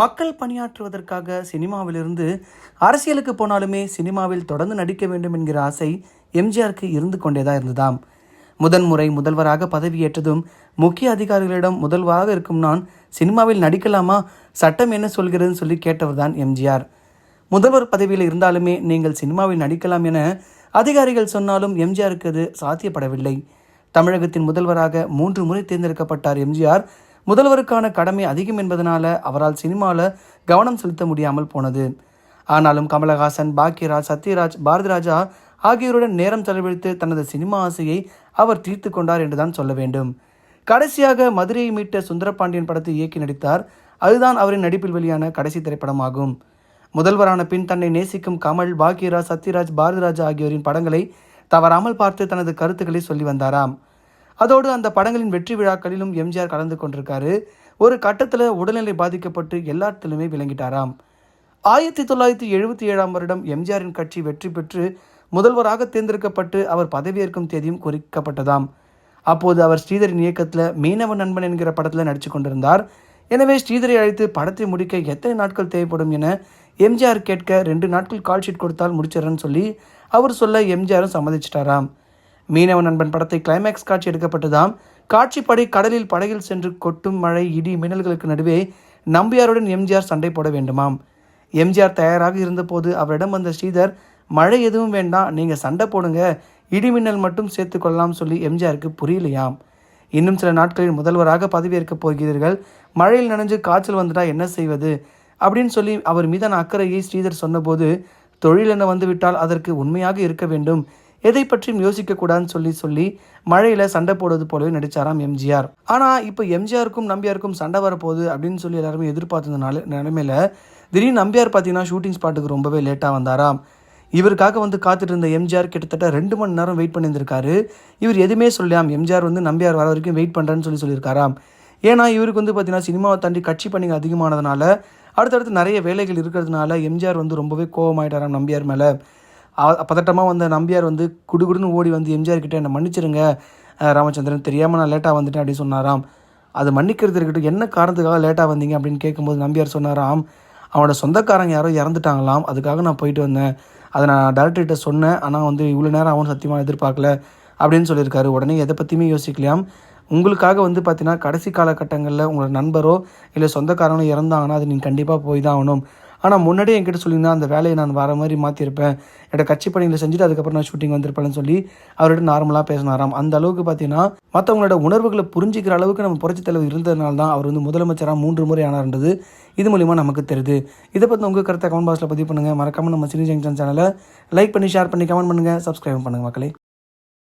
மக்கள் பணியாற்றுவதற்காக சினிமாவிலிருந்து அரசியலுக்கு போனாலுமே சினிமாவில் தொடர்ந்து நடிக்க வேண்டும் என்கிற ஆசை எம்ஜிஆருக்கு இருந்து கொண்டேதான் இருந்ததாம். முதன்முறை முதல்வராக பதவியேற்றதும் முக்கிய அதிகாரிகளிடம் முதல்வராக இருக்கும் நான் சினிமாவில் நடிக்கலாமா? சட்டம் என்ன சொல்கிறதுன்னு சொல்லி கேட்டவர்தான் எம்ஜிஆர். முதல்வர் பதவியில் இருந்தாலுமே நீங்கள் சினிமாவில் நடிக்கலாம் என அதிகாரிகள் சொன்னாலும் எம்ஜிஆருக்கு அது சாத்தியப்படவில்லை. தமிழகத்தின் முதல்வராக மூன்று முறை தேர்ந்தெடுக்கப்பட்டார் எம்ஜிஆர். முதல்வருக்கான கடமை அதிகம் என்பதனால அவரால் சினிமாவில் கவனம் செலுத்த முடியாமல் போனது. ஆனாலும் கமலஹாசன் பாக்யராஜ் சத்யராஜ் பாரதிராஜா ஆகியோருடன் நேரம் செலவழித்து தனது சினிமா ஆசையை அவர் தீர்த்து கொண்டார் என்றுதான் சொல்ல வேண்டும். கடைசியாக மதுரையை மீட்ட சுந்தரபாண்டியன் படத்தை இயக்கி நடித்தார். அதுதான் அவரின் நடிப்பில் வெளியான கடைசி திரைப்படமாகும். முதல்வரான பின் தன்னை நேசிக்கும் கமல் பாக்யராஜ் சத்யராஜ் பாரதிராஜா ஆகியோரின் படங்களை தவறாமல் பார்த்து தனது கருத்துக்களை சொல்லி வந்தாராம். அதோடு அந்த படங்களின் வெற்றி விழாக்களிலும் எம்ஜிஆர் கலந்து கொண்டிருக்காரு. ஒரு கட்டத்தில் உடல்நிலை பாதிக்கப்பட்டு எல்லாத்திலுமே விளங்கிட்டாராம். ஆயிரத்தி தொள்ளாயிரத்தி எழுபத்தி ஏழாம் வருடம் எம்ஜிஆரின் கட்சி வெற்றி பெற்று முதல்வராக தேர்ந்தெடுக்கப்பட்டு அவர் பதவியேற்கும் தேதியும் குறிக்கப்பட்டதாம். அப்போது அவர் ஸ்ரீதரின் இயக்கத்தில் மீனவ நண்பன் என்கிற படத்தில் நடித்து கொண்டிருந்தார். எனவே ஸ்ரீதரை அழைத்து படத்தை முடிக்க எத்தனை நாட்கள் தேவைப்படும் என எம்ஜிஆர் கேட்க ரெண்டு நாட்கள் கால் ஷீட் கொடுத்தால் முடிச்சிடறேன்னு சொல்லி அவர் சொல்ல எம்ஜிஆரும் சம்மதிச்சிட்டாராம். மீனவ நண்பன் படத்தை கிளைமேக்ஸ் காட்சி எடுக்கப்பட்டதாம். காட்சிப்படி கடலில் படகில் சென்று கொட்டும் மழை இடி மின்னல்களுக்கு நடுவே நம்பியாருடன் எம்ஜிஆர் சண்டை போட வேண்டுமாம். எம்ஜிஆர் தயாராக இருந்தபோது அவரிடம் வந்த ஸ்ரீதர் மழை எதுவும் வேண்டாம் நீங்கள் சண்டை போடுங்க இடி மின்னல் மட்டும் சேர்த்துக்கொள்ளலாம் சொல்லி எம்ஜிஆருக்கு புரியலையாம். இன்னும் சில நாட்களில் முதல்வராக பதவியேற்கப் போகிறீர்கள் மழையில் நனைஞ்சு காய்ச்சல் வந்துட்டா என்ன செய்வது? அப்படின்னு சொல்லி அவர் மீதான அக்கறையை ஸ்ரீதர் சொன்னபோது தொழில் என வந்துவிட்டால் அதற்கு உண்மையாக இருக்க வேண்டும் எதை பற்றியும் யோசிக்க கூடாதுன்னு சொல்லி சொல்லி மழையில் சண்டை போடுவது போலவே நடித்தாராம் எம்ஜிஆர். ஆனால் இப்போ எம்ஜிஆருக்கும் நம்பியாருக்கும் சண்டை வரப்போகுது அப்படின்னு சொல்லி எல்லாருமே எதிர்பார்த்ததுனால நிலைமையில் திடீர்னு நம்பியார் பார்த்தீங்கன்னா ஷூட்டிங் ஸ்பாட்டுக்கு ரொம்பவே லேட்டாக வந்தாராம். இவருக்காக வந்து காத்துட்டு இருந்த எம்ஜிஆர் கிட்டத்தட்ட ரெண்டு மணி நேரம் வெயிட் பண்ணியிருந்திருக்காரு. இவர் எதுவுமே சொல்லலாம் எம்ஜிஆர் வந்து நம்பியார் வர வரைக்கும் வெயிட் பண்ணுறேன்னு சொல்லி சொல்லியிருக்காராம். ஏன்னா இவருக்கு வந்து பார்த்தீங்கன்னா சினிமாவை தாண்டி கட்சி பணிகள் அதிகமானதுனால அடுத்தடுத்து நிறைய வேலைகள் இருக்கிறதுனால எம்ஜிஆர் வந்து ரொம்பவே கோபமாயிட்டாராம் நம்பியார் மேலே. பதட்டமாக வந்த நம்பியார் வந்து குடுகுடுன்னு ஓடி வந்து எம்ஜிஆர் கிட்டே என்னை மன்னிச்சிருங்க ராமச்சந்திரன் தெரியாமல் நான் லேட்டாக வந்துட்டேன் அப்படின்னு சொன்னாராம். அது மன்னிக்கிறது இருக்கட்டும் என்ன காரணத்துக்காக லேட்டாக வந்தீங்க அப்படின்னு கேட்கும்போது நம்பியார் சொன்னாராம் அவனோட சொந்தக்காரங்க யாரோ இறந்துட்டாங்களாம் அதுக்காக நான் போயிட்டு வந்தேன். அதை நான் டேரக்டர்கிட்ட சொன்னேன் ஆனால் வந்து இவ்வளோ நேரம் அவன் சத்தியமாக எதிர்பார்க்கல அப்படின்னு சொல்லியிருக்காரு. உடனே எதை பற்றியுமே யோசிக்கலையாம். உங்களுக்காக வந்து பார்த்தீங்கன்னா கடைசி காலகட்டங்களில் உங்களோட நண்பரோ இல்லை சொந்தக்காரங்களோ இறந்தாங்கன்னா அது நீங்கள் கண்டிப்பாக போய் தான் ஆகணும். ஆனால் முன்னாடியே என்கிட்ட சொல்லியிருந்தா அந்த வேலையை நான் வர மாதிரி மாற்றிருப்பேன் என்னோட கட்சி பணிகளை செஞ்சுட்டு அதுக்கப்புறம் நான் ஷூட்டிங் வந்திருப்பேன்னு சொல்லி அவர்கிட்ட நார்மலாக பேசினாராம். அந்த அளவுக்கு பார்த்தீங்கன்னா மற்றவங்களோட உணர்வுகளை புரிஞ்சிக்கிற அளவுக்கு நம்ம புரட்சி தலைவர் இருந்ததுனால தான் அவர் வந்து முதலமைச்சராக மூன்று முறை ஆனார்ன்றது இது மூலிமா நமக்கு தெரியுது. இதை பற்றி உங்கள் கருத்தை கமெண்ட் பாக்ஸில் பதிவு பண்ணுங்கள் மறக்காமல் நம்ம சினி ஜங்ஷன் சேனலை லைக் பண்ணி ஷேர் பண்ணி கமெண்ட் பண்ணுங்கள் சப்ஸ்கிரைப் பண்ணுங்கள் மக்களே.